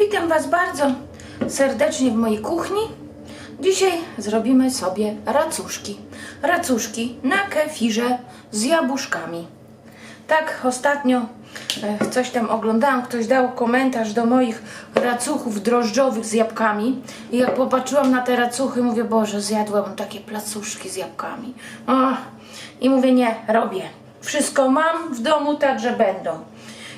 Witam Was bardzo serdecznie w mojej kuchni. Dzisiaj zrobimy sobie racuszki. Racuszki na kefirze z jabłuszkami. Tak, ostatnio e, coś tam oglądałam, ktoś dał komentarz do moich racuchów drożdżowych z jabłkami. I jak popatrzyłam na te racuchy, mówię, Boże, zjadłabym takie placuszki z jabłkami. O, I mówię, nie, robię. Wszystko mam w domu, także będą.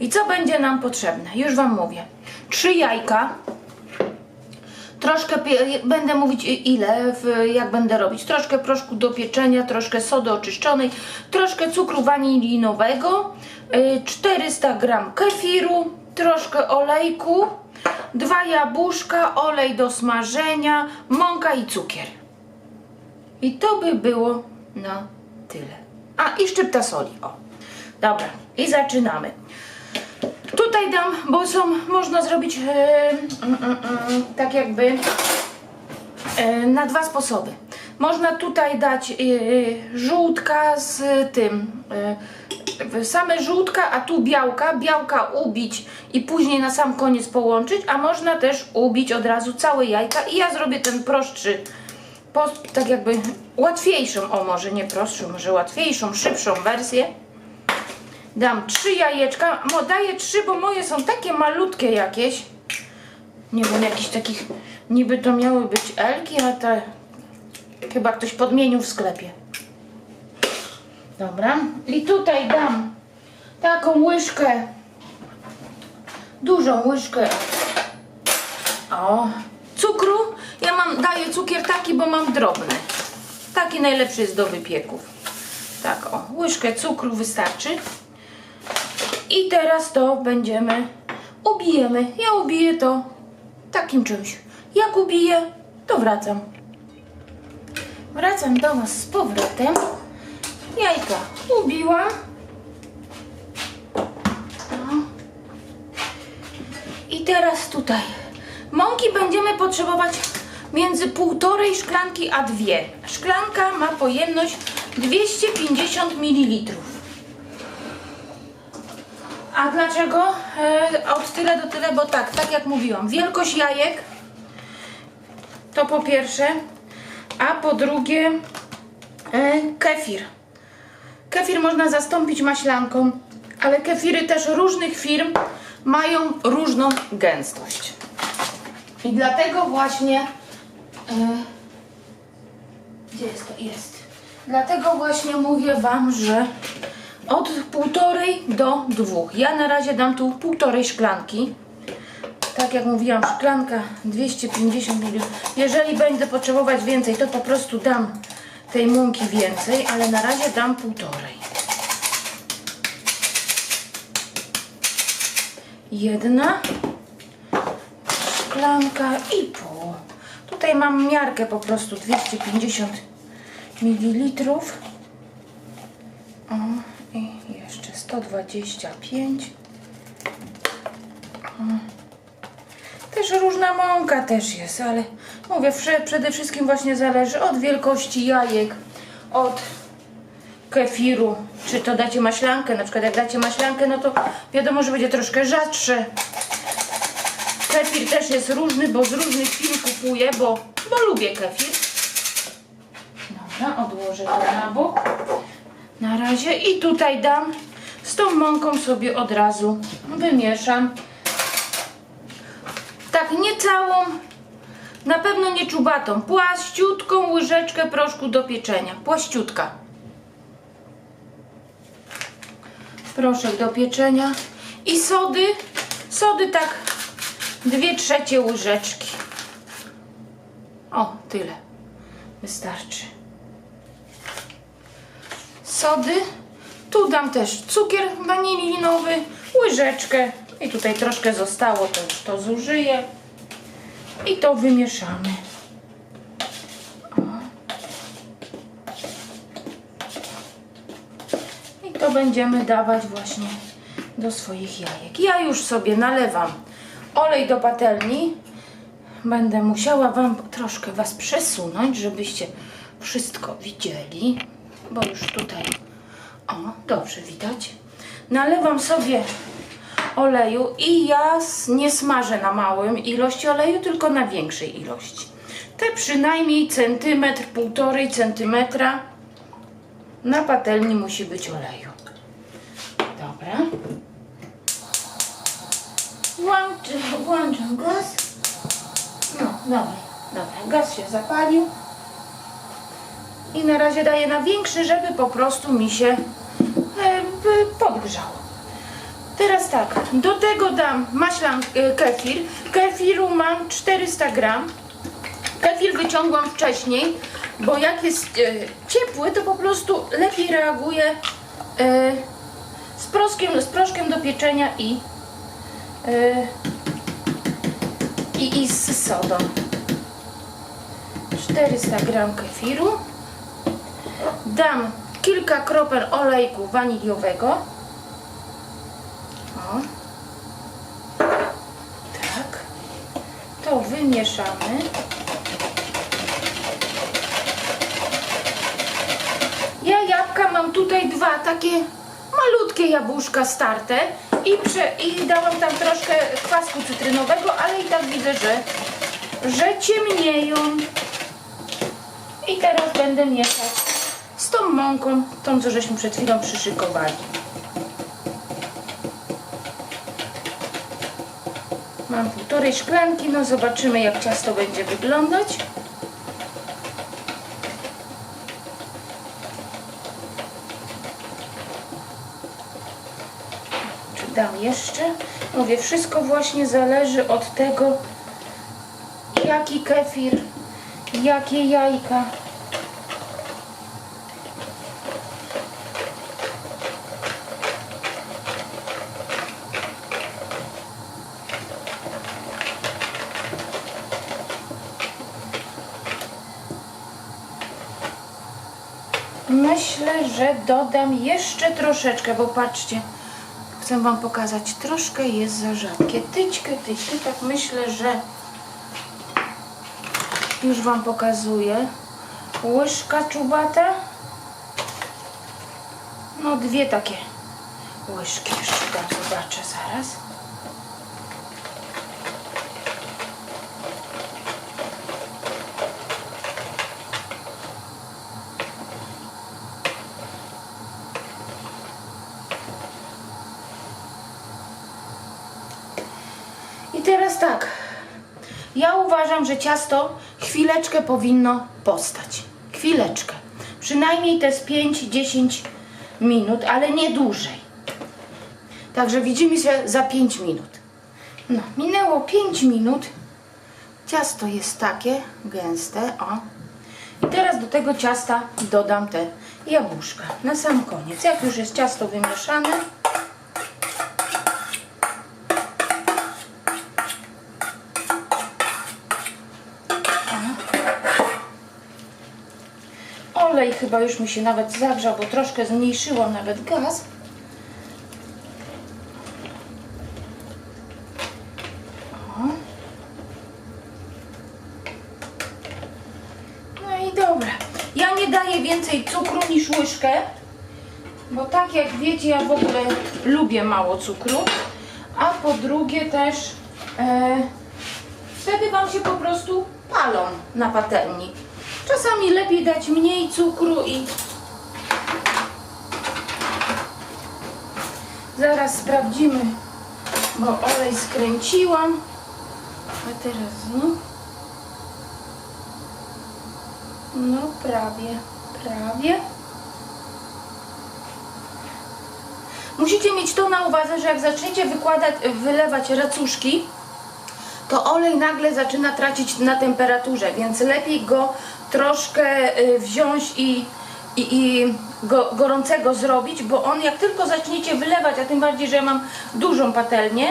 I co będzie nam potrzebne? Już Wam mówię. Trzy jajka, Troszkę będę mówić i- ile, w, jak będę robić. Troszkę proszku do pieczenia, troszkę sody oczyszczonej, troszkę cukru wanilinowego, y, 400 gram kefiru, troszkę olejku, dwa jabłuszka, olej do smażenia, mąka i cukier. I to by było na tyle. A i szczypta soli. O. Dobra, i zaczynamy. Tutaj dam, bo są, można zrobić e, mm, mm, mm, tak jakby e, na dwa sposoby. Można tutaj dać e, żółtka z tym, same żółtka, a tu białka, białka ubić i później na sam koniec połączyć, a można też ubić od razu całe jajka i ja zrobię ten prostszy, tak jakby łatwiejszą, o może nie prostszą, może łatwiejszą, szybszą wersję. Dam trzy jajeczka. Mo, daję trzy, bo moje są takie malutkie jakieś. Nie wiem, jakichś takich. Niby to miały być elki, a te chyba ktoś podmienił w sklepie. Dobra. I tutaj dam taką łyżkę. Dużą łyżkę. O, cukru. Ja mam, daję cukier taki, bo mam drobny. Taki najlepszy jest do wypieków. Tak, o, łyżkę cukru wystarczy. I teraz to będziemy, ubijemy. Ja ubiję to takim czymś. Jak ubiję, to wracam. Wracam do Was z powrotem. Jajka ubiłam. No. I teraz tutaj. Mąki będziemy potrzebować między półtorej szklanki a dwie. Szklanka ma pojemność 250 ml. A dlaczego e, od tyle do tyle? Bo tak, tak jak mówiłam, wielkość jajek to po pierwsze, a po drugie e, kefir. Kefir można zastąpić maślanką, ale kefiry też różnych firm mają różną gęstość. I dlatego właśnie e, gdzie jest to? Jest. Dlatego właśnie mówię Wam, że od półtorej do dwóch. Ja na razie dam tu półtorej szklanki. Tak jak mówiłam, szklanka 250 ml. Jeżeli będę potrzebować więcej, to po prostu dam tej mąki więcej, ale na razie dam półtorej. Jedna szklanka i pół. Tutaj mam miarkę po prostu 250 ml. O, 125. O. Też różna mąka też jest, ale mówię, przede wszystkim właśnie zależy od wielkości jajek, od kefiru, czy to dacie maślankę, na przykład jak dacie maślankę, no to wiadomo, że będzie troszkę rzadsze. Kefir też jest różny, bo z różnych firm kupuję, bo, bo lubię kefir. Dobra, odłożę to na bok. Na razie i tutaj dam z tą mąką sobie od razu wymieszam. Tak nie całą, na pewno nie czubatą, płaściutką łyżeczkę proszku do pieczenia. Płaściutka. Proszek do pieczenia i sody, sody tak dwie trzecie łyżeczki. O, tyle. Wystarczy sody. Tu dam też cukier wanilinowy, łyżeczkę i tutaj troszkę zostało, to już to zużyję i to wymieszamy. I to będziemy dawać właśnie do swoich jajek. Ja już sobie nalewam olej do patelni. Będę musiała Wam troszkę Was przesunąć, żebyście wszystko widzieli, bo już tutaj, o, dobrze widać. Nalewam sobie oleju i ja nie smażę na małym ilości oleju, tylko na większej ilości. Te przynajmniej centymetr, półtorej centymetra na patelni musi być oleju. Dobra. Włączę, włączam gaz. No, dobra, dobra, gaz się zapalił. I na razie daję na większy, żeby po prostu mi się e, podgrzało. Teraz tak, do tego dam maślan e, kefir. Kefiru mam 400 gram. Kefir wyciągłam wcześniej, bo jak jest e, ciepły, to po prostu lepiej reaguje e, z, proszkiem, z proszkiem do pieczenia i, e, i, i z sodą. 400 gram kefiru. Dam kilka kropel olejku waniliowego. O. Tak. To wymieszamy. Ja jabłka mam tutaj dwa takie malutkie jabłuszka starte i, prze, i dałam tam troszkę kwasku cytrynowego, ale i tak widzę, że, że ciemnieją. I teraz będę mieszać z tą mąką, tą co żeśmy przed chwilą przyszykowali. Mam półtorej szklanki, no zobaczymy jak ciasto będzie wyglądać. Czy dam jeszcze? Mówię, wszystko właśnie zależy od tego, jaki kefir, jakie jajka. Myślę, że dodam jeszcze troszeczkę, bo patrzcie, chcę Wam pokazać, troszkę jest za rzadkie. Tyćkę, tyćkę, tak myślę, że już Wam pokazuję. Łyżka czubata. No dwie takie łyżki jeszcze zobaczę zaraz. I teraz tak. Ja uważam, że ciasto chwileczkę powinno postać. Chwileczkę. Przynajmniej te z 5-10 minut, ale nie dłużej. Także widzimy się za 5 minut. No, minęło 5 minut. Ciasto jest takie gęste, o. I teraz do tego ciasta dodam te jabłuszka na sam koniec. Jak już jest ciasto wymieszane, Olej chyba już mi się nawet zagrzał, bo troszkę zmniejszyłam nawet gaz. O. No i dobra. Ja nie daję więcej cukru niż łyżkę, bo tak jak wiecie, ja w ogóle lubię mało cukru. A po drugie też e, wtedy Wam się po prostu palą na patelni. Czasami lepiej dać mniej cukru i zaraz sprawdzimy, bo olej skręciłam. A teraz znów. No prawie, prawie. Musicie mieć to na uwadze, że jak zaczniecie wykładać, wylewać racuszki, to olej nagle zaczyna tracić na temperaturze, więc lepiej go troszkę y, wziąć i, i, i go, gorącego zrobić, bo on jak tylko zaczniecie wylewać, a tym bardziej, że ja mam dużą patelnię,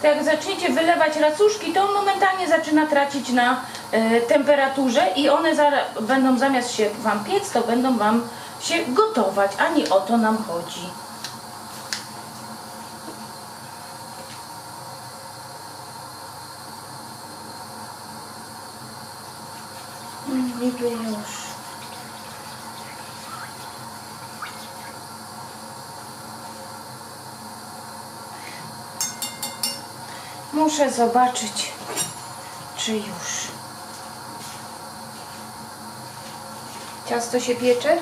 to jak zaczniecie wylewać racuszki, to on momentalnie zaczyna tracić na y, temperaturze i one zara, będą zamiast się Wam piec, to będą Wam się gotować, a nie o to nam chodzi. Niby już. Muszę zobaczyć, czy już. Ciasto się piecze?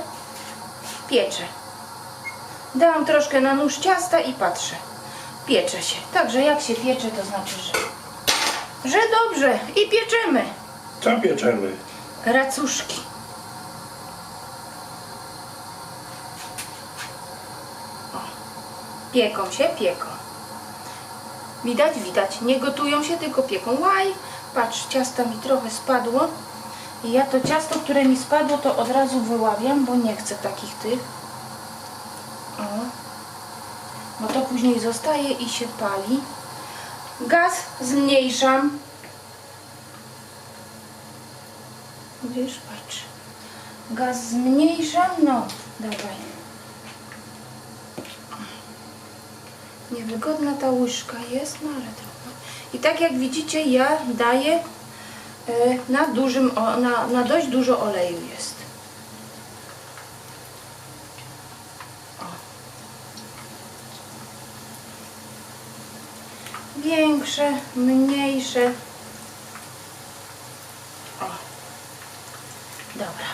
Piecze. Dałam troszkę na nóż ciasta i patrzę. Piecze się. Także jak się piecze, to znaczy, że, że dobrze. I pieczemy. Co pieczemy? Racuszki. O, Pieką się, pieką. Widać, widać. Nie gotują się, tylko pieką. Łaj, patrz, ciasta mi trochę spadło. I ja to ciasto, które mi spadło, to od razu wyławiam, bo nie chcę takich tych. O. Bo to później zostaje i się pali. Gaz zmniejszam. Wiesz, patrz. Gaz zmniejszam, no, dawaj. Niewygodna ta łyżka jest, no ale trudno. I tak jak widzicie, ja daję e, na dużym, na, na dość dużo oleju jest. Większe, mniejsze. O. Dobra.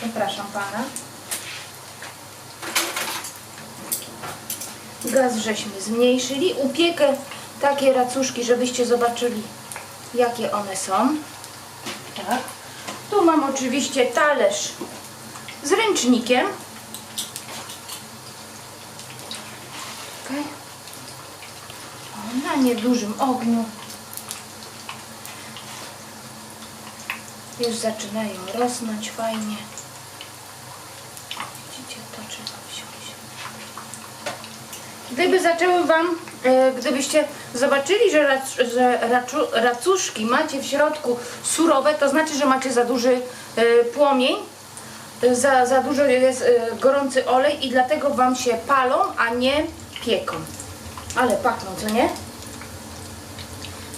Przepraszam pana. Gaz żeśmy zmniejszyli. Upiekę takie racuszki, żebyście zobaczyli, jakie one są. Tak. Tu mam oczywiście talerz z ręcznikiem. Czekaj. O, na niedużym ogniu. Już zaczynają rosnąć fajnie. Widzicie, to trzeba wziąć. Gdyby zaczęły Wam, e, gdybyście zobaczyli, że, rac, że raczu, racuszki macie w środku surowe, to znaczy, że macie za duży e, płomień, e, za, za dużo jest gorący olej i dlatego Wam się palą, a nie pieką. Ale pachną, co nie?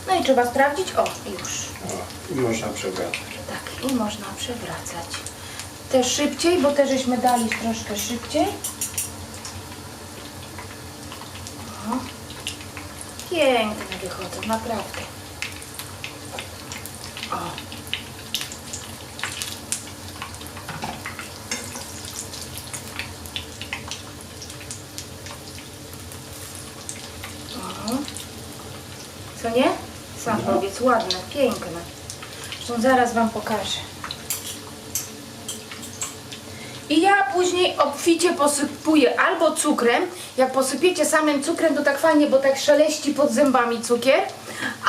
No i trzeba sprawdzić. O, już. O, i można przewracać. Tak, i można przewracać. Te szybciej, bo te żeśmy dali troszkę szybciej. Piękne wychodzą, naprawdę. O. O. Co nie? Sam No. powiedz, ładne, piękne. Zresztą zaraz Wam pokażę. I ja później obficie posypuję albo cukrem. Jak posypiecie samym cukrem, to tak fajnie, bo tak szeleści pod zębami cukier.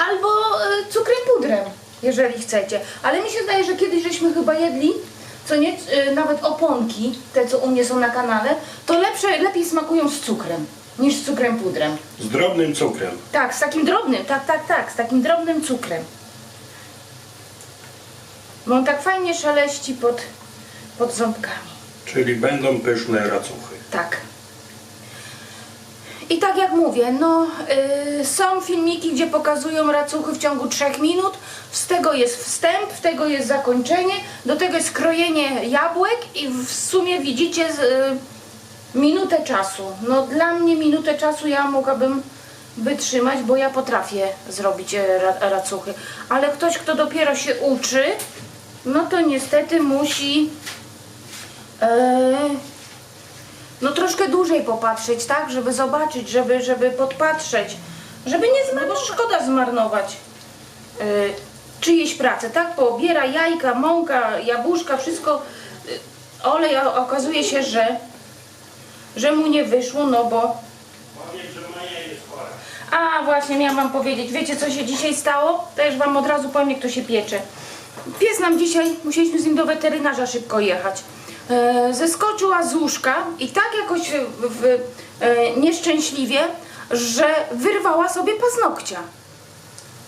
Albo e, cukrem pudrem, jeżeli chcecie. Ale mi się zdaje, że kiedyś żeśmy chyba jedli, co nie, e, nawet oponki, te co u mnie są na kanale, to lepsze, lepiej smakują z cukrem niż z cukrem pudrem. Z drobnym cukrem. Tak, z takim drobnym, tak, tak, tak, z takim drobnym cukrem. Bo on tak fajnie szaleści pod, pod ząbkami. Czyli będą pyszne racuchy. Tak. I tak jak mówię, no y, są filmiki, gdzie pokazują racuchy w ciągu 3 minut. Z tego jest wstęp, z tego jest zakończenie, do tego jest krojenie jabłek i w sumie widzicie z, y, minutę czasu. No dla mnie minutę czasu ja mogłabym wytrzymać, bo ja potrafię zrobić e, ra, racuchy. Ale ktoś, kto dopiero się uczy, no to niestety musi no troszkę dłużej popatrzeć, tak? Żeby zobaczyć, żeby, żeby podpatrzeć, żeby nie zmarnować, bo szkoda zmarnować yy, czyjejś pracy, tak? Pobiera jajka, mąka, jabłuszka, wszystko, yy, olej, a okazuje się, że, że mu nie wyszło, no bo... A właśnie, miałam wam powiedzieć, wiecie co się dzisiaj stało? Też wam od razu powiem, jak to się piecze. Pies nam dzisiaj, musieliśmy z nim do weterynarza szybko jechać. E, zeskoczyła z łóżka i tak jakoś w, w, e, nieszczęśliwie, że wyrwała sobie paznokcia.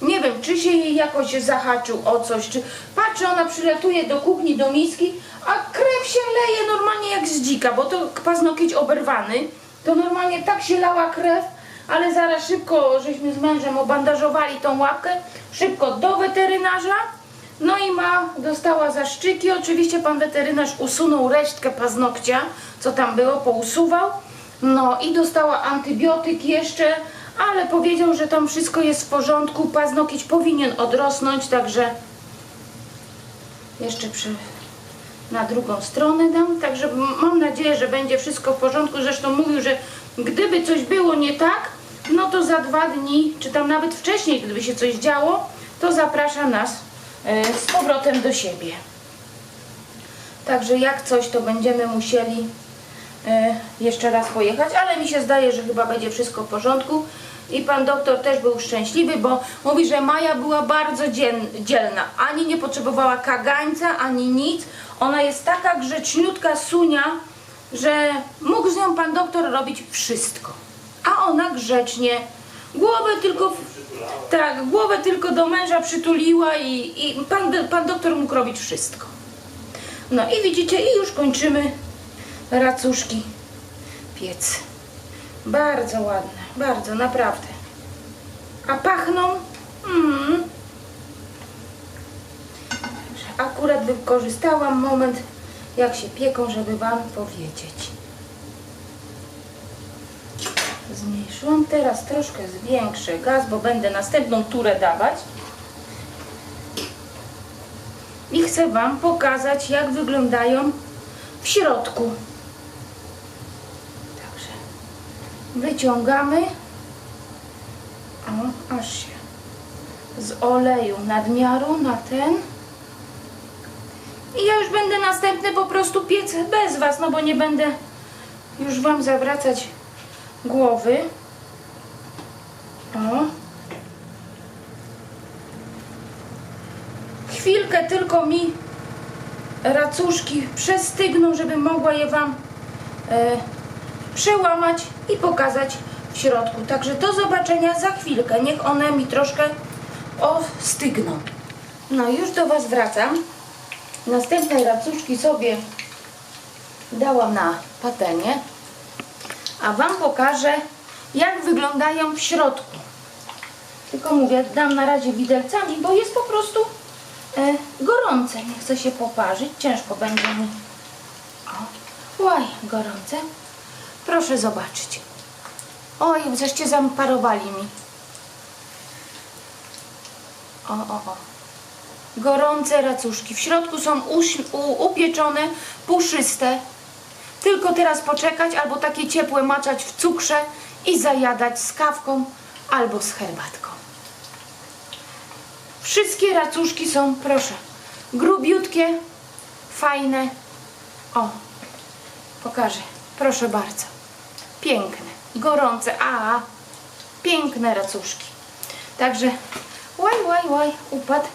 Nie wiem, czy się jej jakoś zahaczył o coś, czy patrzy, ona przylatuje do kuchni, do miski, a krew się leje normalnie jak z dzika, bo to paznokieć oberwany, to normalnie tak się lała krew, ale zaraz szybko, żeśmy z mężem obandażowali tą łapkę, szybko do weterynarza, no i ma, dostała zaszczyki, oczywiście pan weterynarz usunął resztkę paznokcia, co tam było, pousuwał, no i dostała antybiotyk jeszcze, ale powiedział, że tam wszystko jest w porządku, paznokieć powinien odrosnąć, także jeszcze przy, na drugą stronę dam, także mam nadzieję, że będzie wszystko w porządku, zresztą mówił, że gdyby coś było nie tak, no to za dwa dni, czy tam nawet wcześniej, gdyby się coś działo, to zaprasza nas z powrotem do siebie. Także jak coś, to będziemy musieli e, jeszcze raz pojechać, ale mi się zdaje, że chyba będzie wszystko w porządku. I pan doktor też był szczęśliwy, bo mówi, że Maja była bardzo dzielna. Ani nie potrzebowała kagańca, ani nic. Ona jest taka grzeczniutka sunia, że mógł z nią pan doktor robić wszystko. A ona grzecznie głowę tylko tak, głowę tylko do męża przytuliła i, i pan, pan doktor mógł robić wszystko. No i widzicie, i już kończymy racuszki piec. Bardzo ładne, bardzo, naprawdę. A pachną? Mm. Akurat wykorzystałam moment, jak się pieką, żeby Wam powiedzieć. Zmniejszyłam teraz troszkę zwiększę gaz, bo będę następną turę dawać. I chcę Wam pokazać, jak wyglądają w środku. Także wyciągamy. O, aż się z oleju nadmiaru na ten. I ja już będę następny po prostu piec bez Was, no bo nie będę już Wam zawracać głowy. O. Chwilkę tylko mi racuszki przestygną, żebym mogła je Wam e, przełamać i pokazać w środku. Także do zobaczenia za chwilkę. Niech one mi troszkę ostygną. No już do Was wracam. Następne racuszki sobie dałam na patelnię, a Wam pokażę jak wyglądają w środku. Tylko mówię, dam na razie widelcami, bo jest po prostu e, gorące. Nie chcę się poparzyć, ciężko będzie mi. O, łaj, gorące. Proszę zobaczyć. Oj, żeście zaparowali mi. O, o, o. Gorące racuszki. W środku są upieczone, puszyste. Tylko teraz poczekać, albo takie ciepłe maczać w cukrze i zajadać z kawką albo z herbatką. Wszystkie racuszki są, proszę, grubiutkie, fajne. O, pokażę. Proszę bardzo. Piękne, gorące, a piękne racuszki. Także łaj, łaj, łaj, upadł.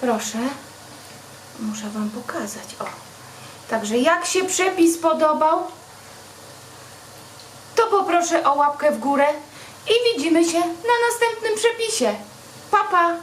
Proszę. Muszę Wam pokazać. O. Także jak się przepis podobał, to poproszę o łapkę w górę i widzimy się na następnym przepisie. Pa, pa!